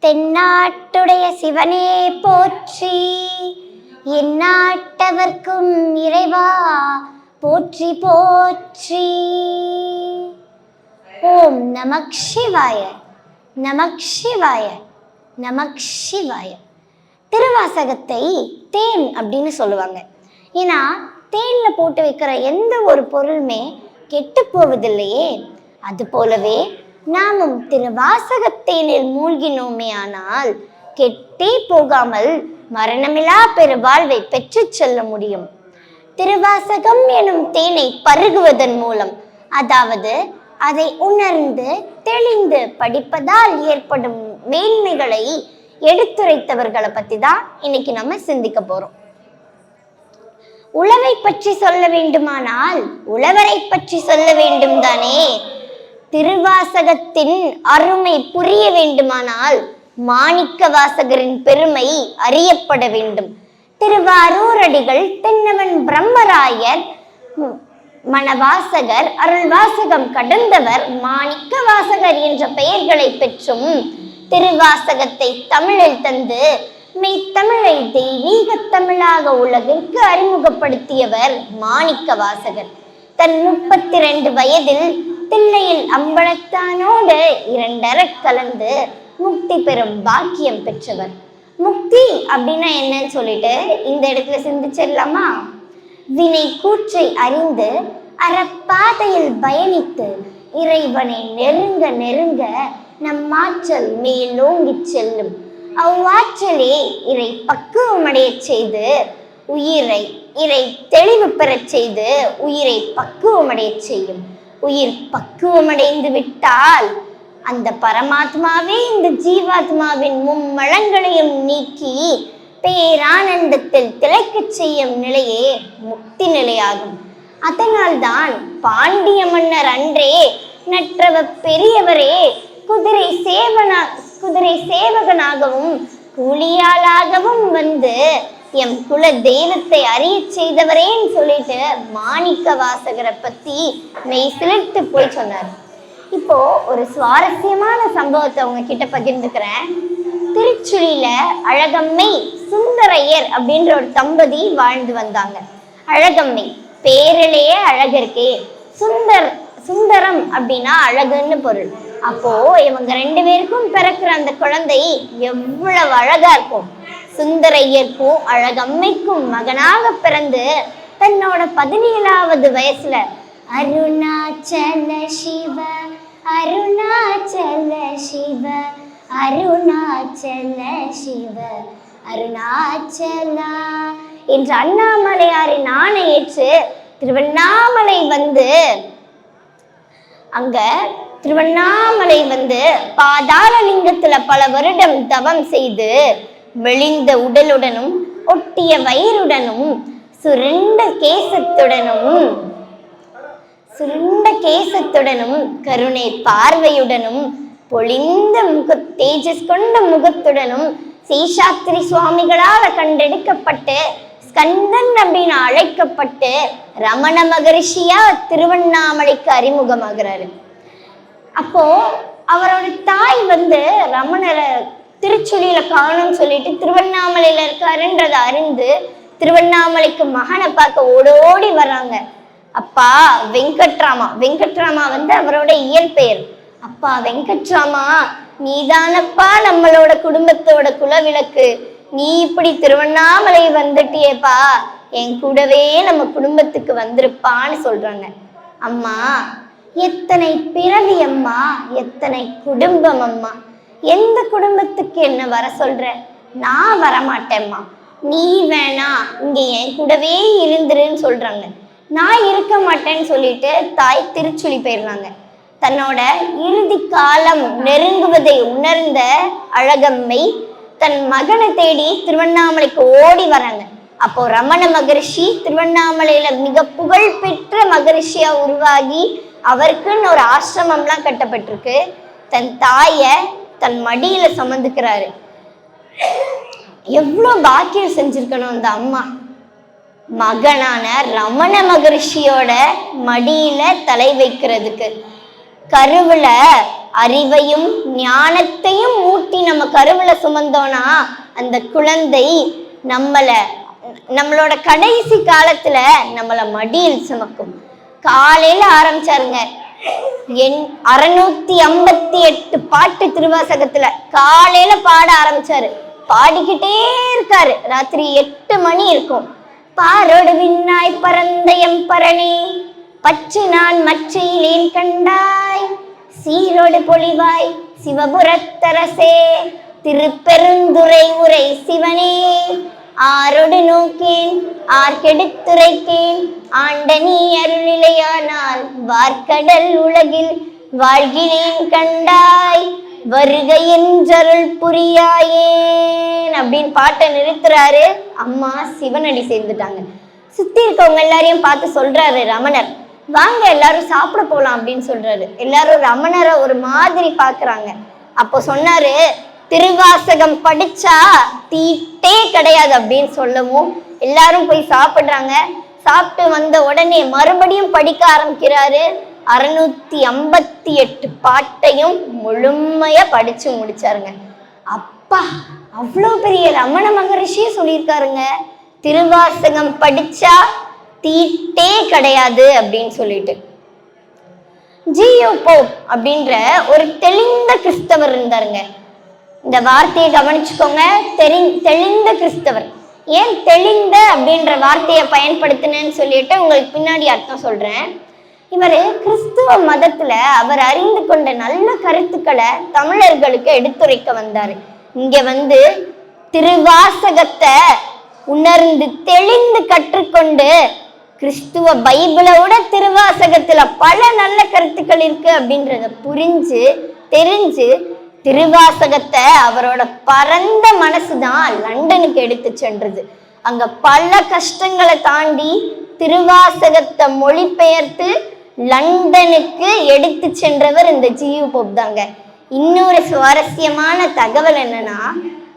தென்னாட்டுடைய சிவனே போற்றி. எந்நாட்டவர்க்கும் இறைவா போற்றி போற்றி. ஓம் நமக் சிவாய நமக் சிவாய நமக் சிவாய. திருவாசகத்தை தேன் அப்படின்னு சொல்லுவாங்க. ஏன்னா தேன்ல போட்டு வைக்கிற எந்த ஒரு பொருளுமே கெட்டு போவதில்லையே. அது போலவே நாமும் திருவாசகத்தேனில் மூழ்கினோமே ஆனால் கெட்டே போகாமல் மரணமில்லா பெருவாழ்வை பெற்றுச் செல்ல முடியும். திருவாசகம் எனும் தேனை பருகுவதன் மூலம் அதாவது அதை உணர்ந்து தெளிந்து படிப்பதால் ஏற்படும் மேன்மைகளை எடுத்துரைத்தவர்களை பத்தி தான் இன்னைக்கு நம்ம சிந்திக்க போறோம். உழவை பற்றி சொல்ல வேண்டுமானால் உழவரை பற்றி சொல்ல வேண்டும் தானே திருவாசகத்தின் அருமை புரிய வேண்டுமானால் மாணிக்க வாசகரின் பெருமை அறியப்பட வேண்டும். திருவாரூர் அடிகள் தென்னவன் பிரம்மராயர் மணவாசகர் அருள்வாசகம் கடந்தவர் மாணிக்க வாசகர் என்ற பெயர்களை பெற்றும் திருவாசகத்தை தமிழில் தந்து மெய்த்தமிழை தெய்வீக தமிழாக உலகிற்கு அறிமுகப்படுத்தியவர் மாணிக்க வாசகர். தன் முப்பத்தி ரெண்டு வயதில் தில்லையில் அம்பலத்தானோடு இரண்டர கலந்து முக்தி பெறும் பாக்கியம் பெற்றவர். முக்தி அப்படின்னா என்னன்னு சொல்லிட்டு இந்த இடத்துல சிந்திச்சிடலாமா? வினை கூற்றை அறிந்து அறப்பாதையில் பயணித்து இறைவனை நெருங்க நெருங்க நம் ஆற்றல் மேலோங்கிச் செல்லும். அவ்வாற்றலே இறை பக்குவமடையச் செய்து உயிரை இதை தெளிவு பெறச் செய்து உயிரை பக்குவமடையச் செய்யும். உயிர் பக்குவமடைந்து விட்டால் அந்த பரமாத்மாவே இந்த ஜீவாத்மாவின் மும்மலங்களையும் நீக்கி பேரானந்தத்தில் திளைக்கச் செய்யும் நிலையே முக்தி நிலையாகும். அதனால்தான் பாண்டிய மன்னர் அன்றே நற்றவ பெரியவரே குதிரை சேவனா குதிரை சேவகனாகவும் கூலியாளாகவும் வந்து எம் குல தெய்வத்தை அறிய செய்தவரேன்னு சொல்லிட்டு மாணிக்க வாசகரை பத்தி மெய் சிலிர்த்து போய் சொன்னார். இப்போ ஒரு சுவாரஸ்யமான சம்பவத்தை உங்ககிட்ட பகிர்ந்துக்கிறேன். திருச்சுழியில அழகம்மை சுந்தரையர் அப்படின்ற ஒரு தம்பதி வாழ்ந்து வந்தாங்க. அழகம்மை பேரிலேயே அழகருக்கே. சுந்தர் சுந்தரம் அப்படின்னா அழகுன்னு பொருள். அப்போ இவங்க ரெண்டு பேருக்கும் பிறக்கிற அந்த குழந்தை எவ்வளவு அழகா இருக்கும். சுந்தரையருக்கும் அழகம்மைக்கும் மகனாக பிறந்து தன்னோட பதினேழாவது வயசுல அருணாச்சல சிவ அருணாச்சல சிவ அருணாச்சல சிவ அருணாச்சலா என்று அண்ணாமலையாரின் ஆணையேற்று திருவண்ணாமலை வந்து அங்க திருவண்ணாமலை வந்து பாதாள லிங்கத்துல பல வருடம் தவம் செய்து மெலிந்த உடலுடனும் ஒட்டிய வயிறுடனும் சுருண்ட கேசத்துடனும் சுருண்ட கேசத்துடனும் கருணை பார்வையுடனும் பொழிந்த முக தேஜஸ் கொண்ட முகத்துடனும் சேஷாத்திரி சுவாமிகளால் கண்டெடுக்கப்பட்டு ஸ்கந்தன் அப்படின்னு அழைக்கப்பட்டு ரமண மகரிஷியா திருவண்ணாமலைக்கு அறிமுகமாகிறாரு. அப்போ அவரோட தாய் வந்து ரமணரை திருச்சுழியில காணும்னு சொல்லிட்டு திருவண்ணாமலையில இருக்காருன்றதை அறிந்து திருவண்ணாமலைக்கு மகனை பார்க்க ஓடோடி வர்றாங்க. அப்பா வெங்கட்ராமா. வெங்கட்ராமா வந்து அவரோட இயற்பெயர். அப்பா வெங்கட்ராமா நீதானப்பா நம்மளோட குடும்பத்தோட குலவிளக்கு. நீ இப்படி திருவண்ணாமலை வந்துட்டியேப்பா. என் கூடவே நம்ம குடும்பத்துக்கு வந்திருப்பான்னு சொல்றாங்க. அம்மா எத்தனை பிறவி அம்மா? எத்தனை குடும்பம் அம்மா? எந்த குடும்பத்துக்கு என்ன வர சொல்ற? நான் வரமாட்டேம்மா. நீ வேணா இங்க என் கூடவே இருந்துருன்னு சொல்றாங்க. நான் இருக்க மாட்டேன்னு சொல்லிட்டு தாய் திருச்சுழி போயிடுறாங்க. தன்னோட இறுதி காலம் நெருங்குவதை உணர்ந்த அழகம்மை தன் மகனை தேடி திருவண்ணாமலைக்கு ஓடி வராங்க. அப்போ ரமண மகரிஷி திருவண்ணாமலையில மிக புகழ் பெற்ற மகரிஷியா உருவாகி அவருக்குன்னு ஒரு ஆசிரமம்லாம் கட்டப்பட்டிருக்கு. தன் தாயை தன் மடியில சுமந்துக்கிறாரு. எவ்வளோ பாக்கியம் செஞ்சிருக்கணும் அந்த அம்மா. மகனான ரமண மகரிஷியோட மடியில தலை வைக்கிறதுக்கு. கருவுல அறிவையும் ஞானத்தையும் ஊட்டி நம்ம கருவுல சுமந்தோனா அந்த குழந்தை நம்மள நம்மளோட கடைசி காலத்துல நம்மள மடியில் சுமக்கும். காலையில ஆரம்பிச்சாருங்க. என் அறுநூத்தி ஐம்பத்தி எட்டு பாட்டு திருவாசகத்துல காலையில பாட ஆரம்பிச்சாரு. பாடிக்கிட்டே இருக்காரு. ராத்திரி எட்டு மணி இருக்கும். பாரோடு விண்ணாய் பரந்த எம்பரணி பச்சு நான் மச்சையிலேன் கண்டாய். சீரோடு பொலிவாய் சிவபுரத்தரசே திருப்பெருந்துரை உரை சிவனே. ஆரோடு நோக்கேன் ஆர்கெடுத்துரைக்கேன் ஆண்ட நீ அருளிலையானால் வார்க்கடல் உலகில் வாழ்கிறேன் கண்டாய். வருக என்றருள் புரியாயேன் அப்படின்னு பாட்டை நிறுத்துறாரு. அம்மா சிவனடி சேர்ந்துட்டாங்க. சுத்தி இருக்கவங்க எல்லாரையும் பார்த்து சொல்றாரு ரமணர். வாங்க எல்லாரும் சாப்பிட போலாம் அப்படின்னு சொல்றாரு. எல்லாரும் ரமணரை ஒரு மாதிரி பாக்குறாங்க அப்போ சொன்னாரு திருவாசகம் படிச்சா தீட்டே கிடையாது அப்படின்னு சொல்லவும் எல்லாரும் போய் சாப்பிடுறாங்க. சாப்பிட்டு வந்த உடனே மறுபடியும் படிக்க ஆரம்பிக்கிறாரு. அறுநூத்தி ஐம்பத்தி எட்டு பாட்டையும் முழுமையா படிச்சு முடிச்சாருங்க. அப்பா அவ்வளோ பெரிய ரமண மகரிஷியே சொல்லியிருக்காருங்க. திருவாசகம் படிச்சா தீட்டே கிடையாது அப்படின்னு சொல்லிட்டு. ஜியோ போப் அப்படின்ற ஒரு தெளிந்த கிறிஸ்தவர் இருந்தாருங்க. இந்த வார்த்தையை கவனிச்சுக்கோங்க. தெரி தெளிந்த கிறிஸ்தவர். ஏன் தெளிந்த அப்படின்ற வார்த்தையை பயன்படுத்தினேன்னு சொல்லிட்டு உங்களுக்கு பின்னாடி அர்த்தம் சொல்றேன். இவர் கிறிஸ்துவ மதத்துல அவர் அறிந்து கொண்ட நல்ல கருத்துக்களை தமிழர்களுக்கு எடுத்துரைக்க வந்தார். இங்க வந்து திருவாசகத்தை உணர்ந்து தெளிந்து கற்றுக்கொண்டு கிறிஸ்துவ பைபிளை விட திருவாசகத்துல பல நல்ல கருத்துக்கள் இருக்கு அப்படின்றத புரிஞ்சு தெரிஞ்சு திருவாசகத்தை அவரோட பரந்த மனசுதான் லண்டனுக்கு எடுத்து சென்றது. அங்க பல கஷ்டங்களை தாண்டி திருவாசகத்தை மொழிபெயர்த்து லண்டனுக்கு எடுத்து சென்றவர் இந்த ஜியு போப் தாங்க. இன்னொரு சுவாரஸ்யமான தகவல் என்னன்னா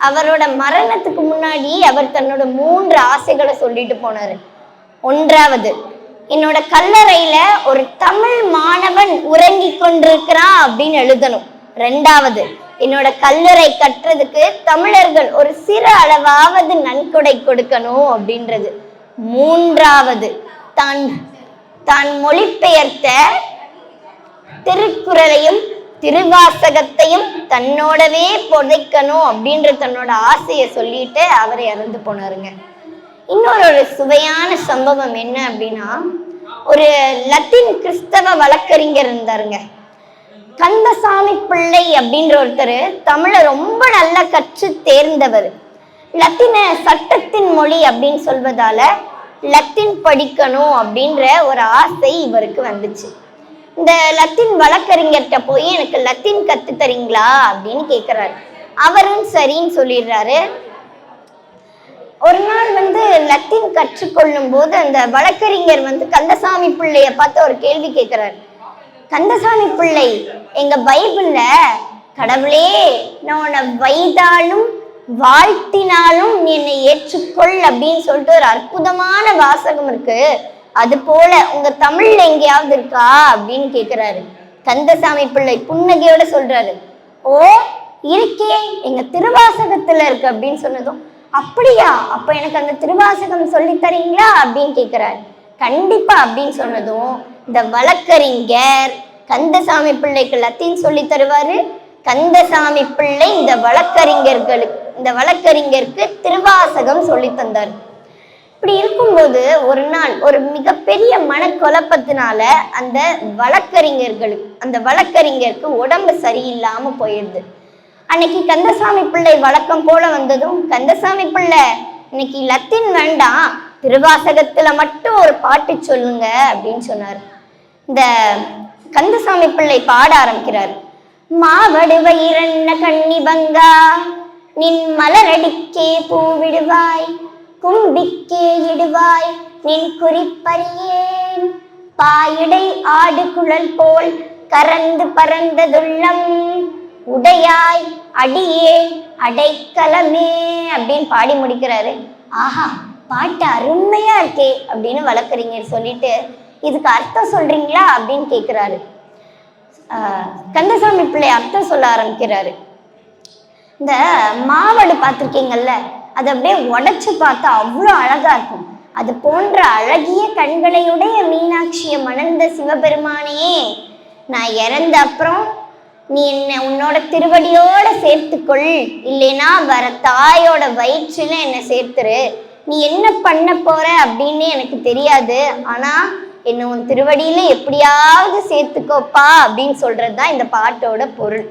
அவரோட மரணத்துக்கு முன்னாடி அவர் தன்னோட மூன்று ஆசைகளை சொல்லிட்டு போனாரு. ஒன்றாவது என்னோட கல்லறையில ஒரு தமிழ் மாணவன் உறங்கி கொண்டிருக்கிறான் அப்படின்னு எழுதணும். ரெண்டாவது என்னோட கல்லறை கட்டுறதுக்கு தமிழர்கள் ஒரு சிறு அளவாவது நன்கொடை கொடுக்கணும் அப்படின்றது. மூன்றாவது தான் தான் மொழிபெயர்த்த திருக்குறளையும் திருவாசகத்தையும் தன்னோடவே புதைக்கணும் அப்படின்ற தன்னோட ஆசையை சொல்லிட்டு அவர் இறந்து போனாருங்க. இன்னொரு ஒரு சுவையான சம்பவம் என்ன அப்படின்னா ஒரு லத்தீன் கிறிஸ்தவ வழக்கறிஞர் இருந்தாருங்க. கந்தசாமி பிள்ளை அப்படின்ற ஒருத்தர் தமிழை ரொம்ப நல்லா கற்று தேர்ந்தவர். லத்தின சட்டத்தின் மொழி அப்படின்னு சொல்வதால லத்தீன் படிக்கணும் அப்படின்ற ஒரு ஆசை இவருக்கு வந்துச்சு. இந்த லத்தீன் வழக்கறிஞர்கிட்ட போய் எனக்கு லத்தீன் கத்து தரீங்களா அப்படின்னு கேட்குறாரு அவரும் சரின்னு சொல்லிடுறாரு. ஒரு நாள் வந்து லத்தீன் கற்றுக்கொள்ளும் போது அந்த வழக்கறிஞர் வந்து கந்தசாமி பிள்ளைய பார்த்து ஒரு கேள்வி கேட்குறாரு கந்தசாமி பிள்ளை. எங்க பைபிள்ல கடவுளே நான் உன்னை வைத்தாலும் வாழ்த்தினாலும் நீ என்னை ஏற்றுக்கொள் அப்படின்னு சொல்லிட்டு ஒரு அற்புதமான வாசகம் இருக்கு. அது போல உங்க தமிழ்ல எங்கேயாவது இருக்கா அப்படின்னு கேக்குறாரு. கந்தசாமி பிள்ளை புன்னகையோட சொல்றாரு. ஓ இருக்கே எங்க திருவாசகத்துல இருக்கு அப்படின்னு சொன்னதும் அப்படியா? அப்ப எனக்கு அந்த திருவாசகம் சொல்லி தரீங்களா அப்படின்னு கேக்குறாரு. கண்டிப்பா அப்படின்னு சொன்னதும் இந்த வழக்கறிஞர் கந்தசாமி பிள்ளைக்கு லத்தீன் சொல்லி தருவாரு. கந்தசாமி பிள்ளை இந்த வழக்கறிஞர்களுக்கு இந்த வழக்கறிஞருக்கு திருவாசகம் சொல்லி தந்தார். இப்படி இருக்கும்போது ஒரு நாள் ஒரு மிகப்பெரிய மனக்குழப்பத்தினால அந்த வழக்கறிஞர்களுக்கு அந்த வழக்கறிஞருக்கு உடம்பு சரியில்லாம போயிடுது அன்னைக்கு கந்தசாமி பிள்ளை வழக்கம் போல வந்ததும் கந்தசாமி பிள்ளை இன்னைக்கு லத்தீன் வேண்டாம் திருவாசகத்துல மட்டும் ஒரு பாட்டு சொல்லுங்க அப்படின்னு சொன்னார். இந்த கந்தசாமி பிள்ளை பாட ஆரம்பிக்கிறார். மாவடுவ இரண்ட கண்ணி பங்கா நின் மலரடிக்கே பூவிடுவாய் கும்பிக்கே இடுவாய் நின் குறிப்பறியேன். பாயிடை ஆடு குழல் போல் கறந்து பறந்ததுள்ளம் உடையாய் அடியே அடைக்கலமே அப்படின்னு பாடி முடிக்கிறாரு. ஆஹா. பாட்டு அருமையா இருக்கே அப்படின்னு வழக்கறிஞர் சொல்லிட்டு இதுக்கு அர்த்தம் சொல்றீங்களா அப்படின்னு கேட்குறாரு கந்தசாமி பிள்ளை அர்த்தம் சொல்ல ஆரம்பிக்கிறாரு. இந்த மாவடு பார்த்துருக்கீங்கல்ல அதை அப்படியே உடைச்சு பார்த்தா அவ்வளோ அழகா இருக்கும். அது போன்ற அழகிய கண்களையுடைய மீனாட்சியை மணந்த சிவபெருமானே நான் இறந்த அப்புறம் நீ என்ன உன்னோட திருவடியோட சேர்த்துக்கொள் இல்லைன்னா வர தாயோட வயிற்றுல என்னை சேர்த்துரு. நீ என்ன பண்ண போற அப்படின்னு எனக்கு தெரியாது. ஆனா என்னை உன் திருவடியில எப்படியாவது சேர்த்துக்கோப்பா அப்படின்னு சொல்றது தான் இந்த பாட்டோட பொருள்.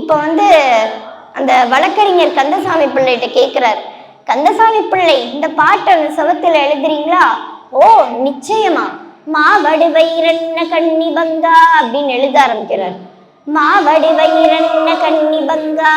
இப்போ வந்து அந்த வழக்கறிஞர் கந்தசாமி பிள்ளைகிட்ட கேட்குறாரு கந்தசாமி பிள்ளை இந்த பாட்டை அந்த சவத்துல எழுதுறீங்களா? ஓ நிச்சயமா. மாவடு வைரண்ண கண்ணி பங்கா அப்படின்னு எழுத ஆரம்பிக்கிறார். மாவடு வைரண்ண கண்ணி பங்கா?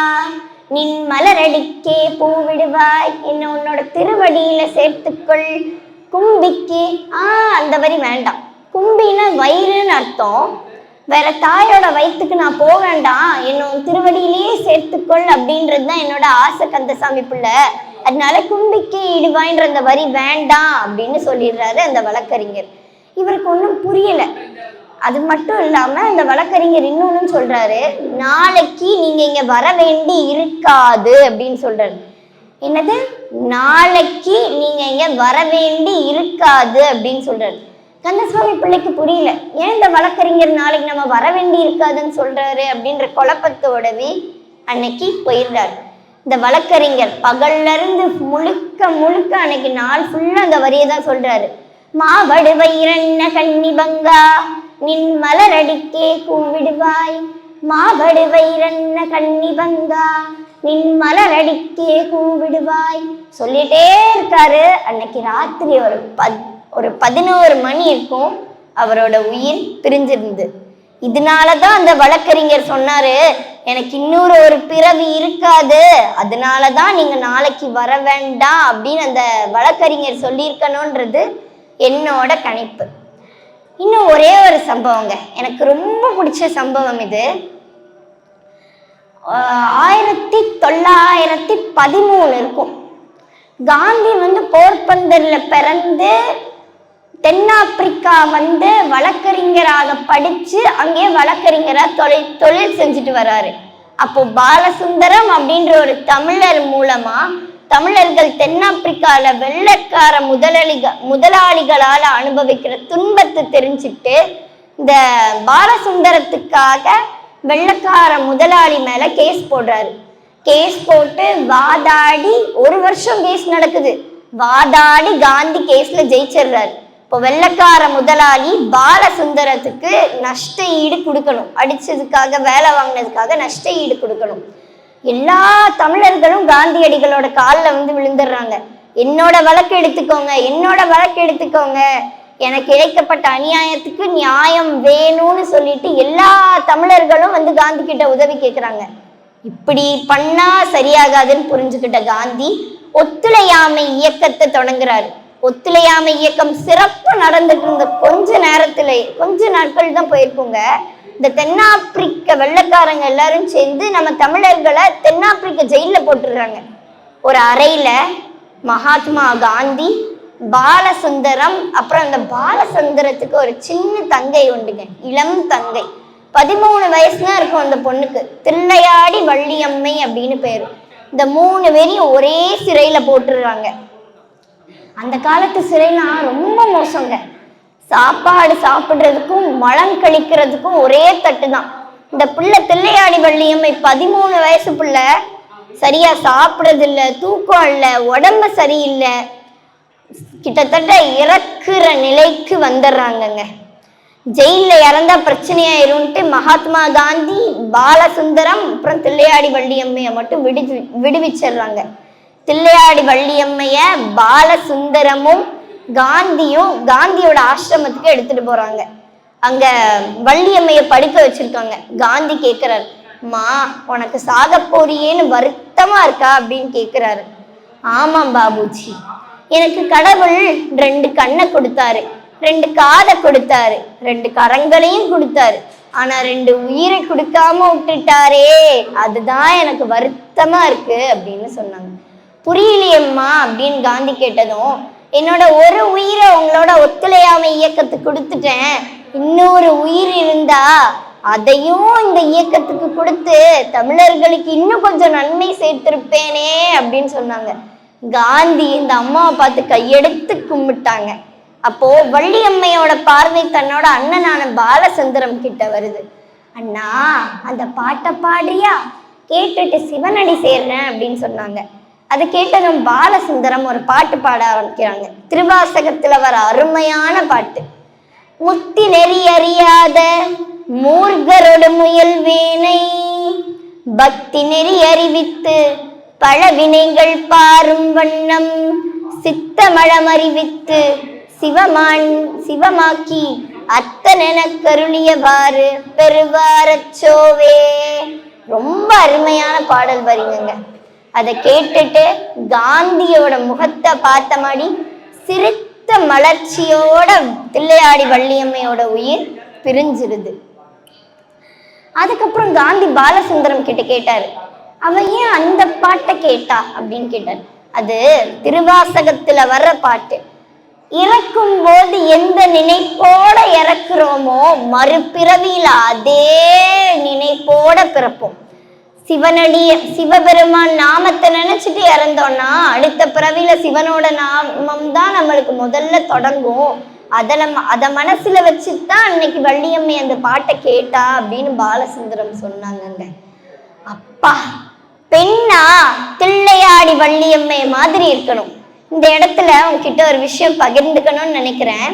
நின் மலரடிக்கே பூவிடுவாய். என்ன உன்னோட திருவடியில சேர்த்துக்கொள். கும்பிக்கு. ஆ அந்த வரி வேண்டாம். கும்பின்னா வயிறுன்னு அர்த்தம். வேற தாயோட வயிற்றுக்கு நான் போக வேண்டாம். என்னோட திருவடியிலேயே சேர்த்துக்கொள் அப்படின்றது தான் என்னோட ஆசை கந்தசாமி பிள்ளை. அதனால கும்பிக்கு இடுவாயின்ற அந்த வரி வேண்டாம் அப்படின்னு சொல்லிடுறாரு அந்த வழக்கறிஞர். இவருக்கு ஒன்றும் புரியல. அது மட்டும் இல்லாம அந்த வழக்கறிஞர் இன்னொன்னு சொல்றாரு நாளைக்கு நீங்க இங்க வர வேண்டி இருக்காது அப்படின்னு சொல்றாரு. என்னது? நாளைக்கு நீங்க இங்க வர வேண்டி இருக்காது அப்படின்னு சொல்றாரு. கந்தசுவாமி பிள்ளைக்கு புரியல. ஏன் இந்த வழக்கறிஞர் நாளைக்கு நம்ம வர வேண்டி இருக்காதுன்னு சொல்றாரு அப்படின்ற குழப்பத்தோடவே அன்னைக்கு போயிடுறாரு. இந்த வழக்கறிஞர் பகல்ல இருந்து முழுக்க முழுக்க அன்னைக்கு நாள் ஃபுல்லா அந்த வரியை தான் சொல்றாரு மாவடு வைரண்ண கன்னிபங்கா நின் மலரடிக்கே கூவிடுவாய் மாபடுவை வைரண்ண கண்ணி பங்கா நின் மலரடிக்கே கூவிடுவாய் சொல்லிட்டே இருக்காரு. அன்னைக்கு ராத்திரி ஒரு பத் ஒரு பதினோரு மணி இருக்கும். அவரோட உயிர் பிரிஞ்சிருந்து. இதனால தான் அந்த வழக்கறிஞர் சொன்னாரு எனக்கு இன்னொரு ஒரு பிறவி இருக்காது. அதனால தான் நீங்க நாளைக்கு வர வேண்டாம் அப்படின்னு அந்த வழக்கறிஞர் சொல்லியிருக்கணுன்றது என்னோட கணிப்பு. இன்னும் ஒரே ஒரு சம்பவங்க. எனக்கு ரொம்ப பிடிச்ச சம்பவம் இது. ஆயிரத்தி தொள்ளாயிரத்தி பதிமூணு இருக்கும். காந்தி வந்து போர்பந்தரில் பிறந்து தென்னாப்பிரிக்கா வந்து வழக்கறிஞராக படித்து அங்கேயே வழக்கறிஞராக தொழில் தொழில் செஞ்சுட்டு வராரு. அப்போ பாலசுந்தரம் அப்படின்ற ஒரு தமிழர் மூலமாக தமிழர்கள் தென்னாப்பிரிக்கால வெள்ளக்கார முதலாளிக முதலாளிகளால அனுபவிக்கிற துன்பத்தை தெரிஞ்சுட்டு இந்த பாலசுந்தரத்துக்காக வெள்ளக்கார முதலாளி மேல கேஸ் போடுறாரு. கேஸ் போட்டு வாதாடி ஒரு வருஷம் கேஸ் நடக்குது. வாதாடி காந்தி கேஸ்ல ஜெயிச்சிடுறாரு. இப்போ வெள்ளக்கார முதலாளி பாலசுந்தரத்துக்கு நஷ்ட ஈடு கொடுக்கணும். அடிச்சதுக்காக வேலை வாங்கினதுக்காக நஷ்ட ஈடு கொடுக்கணும். எல்லா தமிழர்களும் காந்தியடிகளோட காலில் வந்து விழுந்துடுறாங்க. என்னோட வழக்கு எடுத்துக்கோங்க என்னோட வழக்கு எடுத்துக்கோங்க. எனக்கு இழைக்கப்பட்ட அநியாயத்துக்கு நியாயம் வேணும்னு சொல்லிட்டு எல்லா தமிழர்களும் வந்து காந்தி கிட்ட உதவி கேட்குறாங்க இப்படி பண்ணா சரியாகாதுன்னு புரிஞ்சுக்கிட்ட காந்தி ஒத்துழையாமை இயக்கத்தை தொடங்குறாரு. ஒத்துழையாமை இயக்கம் சிறப்பு நடந்துட்டு இருந்த கொஞ்ச நேரத்துல கொஞ்ச நாட்கள் தான் போயிருக்குங்க. இந்த தென்னாப்பிரிக்க வெள்ளைக்காரங்க எல்லாரும் சேர்ந்து நம்ம தமிழர்களை தென்னாப்பிரிக்க ஜெயிலில் போட்டுடுறாங்க. ஒரு அறையில் மகாத்மா காந்தி பாலசுந்தரம் அப்புறம் அந்த பாலசுந்தரத்துக்கு ஒரு சின்ன தங்கை உண்டுங்க. இளம் தங்கை. பதிமூணு வயசு தான் இருக்கும் அந்த பொண்ணுக்கு. தில்லையாடி வள்ளியம்மை அப்படின்னு பேர். இந்த மூணு பேரையும் ஒரே சிறையில் போட்டுடுறாங்க. அந்த காலத்து சிறைனா ரொம்ப மோசங்க. சாப்பாடு சாப்பிடுறதுக்கும் மலம் கழிக்கிறதுக்கும் ஒரே தட்டு தான் இந்த பிள்ளை தில்லையாடி வள்ளியம்மை பதிமூணு வயசு பிள்ளை சரியா சாப்பிட்றது இல்லை தூக்கம் இல்லை உடம்பு சரியில்லை கிட்டத்தட்ட இறக்குற நிலைக்கு வந்துடுறாங்கங்க ஜெயிலில் இறந்தா பிரச்சனையாயிரும்ட்டு மகாத்மா காந்தி பாலசுந்தரம் அப்புறம் தில்லையாடி வள்ளியம்மையை மட்டும் விடுவி விடுவிச்சிடுறாங்க தில்லையாடி வள்ளியம்மைய பாலசுந்தரமும் காந்தியும் காந்தியோட ஆசிரமத்துக்கு எடுத்துட்டு போறாங்க. அங்க வள்ளியம்மைய படிக்க வச்சிருக்காங்க. காந்தி கேக்குறாரு மா உனக்கு சாக போறியேன்னு வருத்தமா இருக்கா? அப்படின்னு கேக்குறாரு. ஆமாம் பாபுஜி. எனக்கு கடவுள் ரெண்டு கண்ணை கொடுத்தாரு ரெண்டு காதை கொடுத்தாரு ரெண்டு கரங்களையும் கொடுத்தாரு ஆனா ரெண்டு உயிரை கொடுக்காம விட்டுட்டாரே அதுதான் எனக்கு வருத்தமா இருக்கு அப்படின்னு சொன்னாங்க. புரியலையம்மா அப்படின்னு காந்தி கேட்டதும் என்னோட ஒரு உயிரை உங்களோட ஒத்துழையாமை இயக்கத்துக்கு கொடுத்துட்டேன். இன்னொரு உயிர் இருந்தா அதையும் இந்த இயக்கத்துக்கு கொடுத்து தமிழர்களுக்கு இன்னும் கொஞ்சம் நன்மை சேர்த்திருப்பேனே அப்படின்னு சொன்னாங்க. காந்தி இந்த அம்மாவை பார்த்து கையெடுத்து கும்பிட்டாங்க. அப்போ வள்ளியம்மையோட பார்வை தன்னோட அண்ணனான பாலசந்திரம் கிட்ட வருது. அண்ணா அந்த பாட்டை பாடுறியா? கேட்டுட்டு சிவனடி சேர்றேன் அப்படின்னு சொன்னாங்க. அதை கேட்டதும் பாலசுந்தரம் ஒரு பாட்டு பாட ஆரம்பிக்கிறாங்க. திருவாசகத்துல வர அருமையான பாட்டு. முத்தி நெறி அறியாத மூர்கரோட முயல் வீணை பக்தி நெறி அறிவித்து பல வினைகள் பாரும் வண்ணம் சித்தமழம் அறிவித்து சிவமான் சிவமாக்கி அத்தனென கருளியவாறு பெருவாரச்சோவே ரொம்ப அருமையான பாடல் வரிங்க அதை கேட்டுட்டு காந்தியோட முகத்தை பார்த்த மாதிரி சிரித்த மலர்ச்சியோட தில்லையாடி வள்ளியம்மையோட உயிர் பிரிஞ்சிருது. அதுக்கப்புறம் காந்தி பாலசுந்தரம் கிட்ட கேட்டாரு. அவ ஏன் அந்த பாட்டை கேட்டா அப்படின்னு கேட்டார். அது திருவாசகத்துல வர்ற பாட்டு. இறக்கும் போது எந்த நினைப்போட இறக்குறோமோ மறுபிறவியில அதே நினைப்போட பிறப்போம். சிவனடிய சிவபெருமான் நாமத்தை நினைச்சிட்டு இறந்தோம்னா அடுத்த பிறவியில சிவனோட நாமம் தான் நம்மளுக்கு முதல்ல தொடங்கும். அதில் அதை மனசுல வச்சுதான் அன்னைக்கு வள்ளியம்மை அந்த பாட்டை கேட்டா அப்படின்னு பாலசுந்தரம் சொன்னாங்கங்க. அப்பா பெண்ணா தில்லையாடி வள்ளியம்மை மாதிரி இருக்கணும். இந்த இடத்துல உங்ககிட்ட ஒரு விஷயம் பகிர்ந்துக்கணும்னு நினைக்கிறேன்.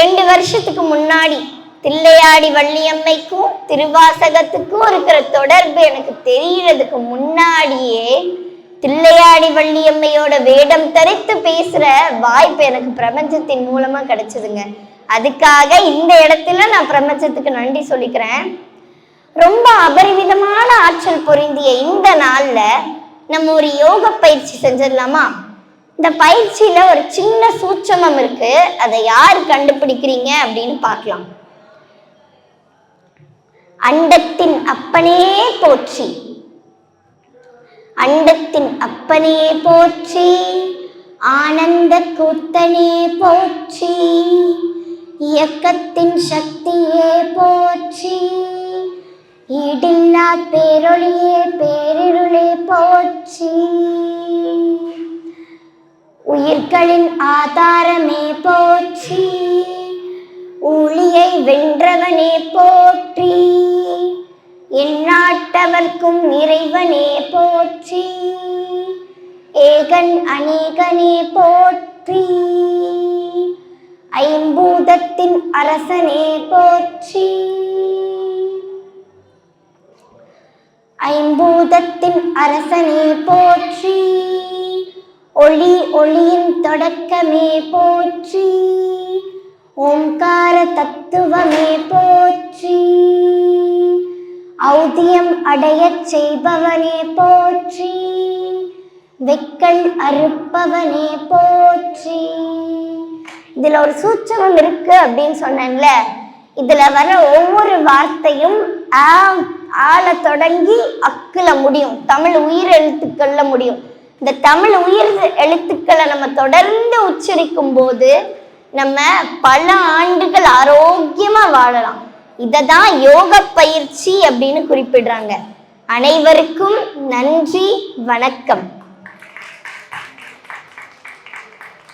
ரெண்டு வருஷத்துக்கு முன்னாடி தில்லையாடி வள்ளியம்மைக்கும் திருவாசகத்துக்கும் இருக்கிற தொடர்பு எனக்கு தெரியறதுக்கு முன்னாடியே தில்லையாடி வள்ளியம்மையோட வேடம் தரித்து பேசுற வாய்ப்பு எனக்கு பிரபஞ்சத்தின் மூலமா கிடைச்சதுங்க. அதுக்காக இந்த இடத்துல நான் பிரபஞ்சத்துக்கு நன்றி சொல்லிக்கிறேன். ரொம்ப அபரிவிதமான ஆற்றல் பொருந்திய இந்த நாள்ல நம்ம ஒரு யோக பயிற்சி செஞ்சிடலாமா? இந்த பயிற்சியில ஒரு சின்ன சூட்சமம் இருக்கு. அதை யார் கண்டுபிடிக்கிறீங்க அப்படின்னு பார்க்கலாம். அண்டத்தின் அப்பனே போற்றி. அண்டத்தின் அப்பனே போற்றி. ஆனந்த கூத்தனே போற்றி. இயக்கத்தின் சக்தியே போற்றி. ஈடில்லா பேரொழியே பேரிருளே போற்றி. உயிர்களின் ஆதாரமே போற்றி. ஊழியை வென்றவனே போற்றி. எந்நாட்டவர்க்கும் இறைவனே போற்றி. ஏகன் அநேகனே போற்றி. ஐம்பூதத்தின் அரசனே போற்றி. ஐம்பூதத்தின் அரசனே போற்றி. ஒளி ஒளியின் தொடக்கமே போற்றி. ஓம்கார தத்துவமே போற்றி. ஔதியம் அடையச் செய்பவனே போற்றி. வெக்கண் அறுப்பவனே போற்றி. இதுல ஒரு சூட்சமம் இருக்கு அப்படின்னு சொன்னேன்ல. இதுல வர ஒவ்வொரு வார்த்தையும் ஆ தொடங்கி அக்குல முடியும். தமிழ் உயிர் எழுத்துக்கள்ல முடியும். இந்த தமிழ் உயிர் எழுத்துக்களை நம்ம தொடர்ந்து உச்சரிக்கும் போது நம்ம பல ஆண்டுகள் ஆரோக்கியமா வாழலாம். இதை தான் யோக பயிற்சி அப்படின்னு குறிப்பிடுறாங்க. அனைவருக்கும் நன்றி வணக்கம்.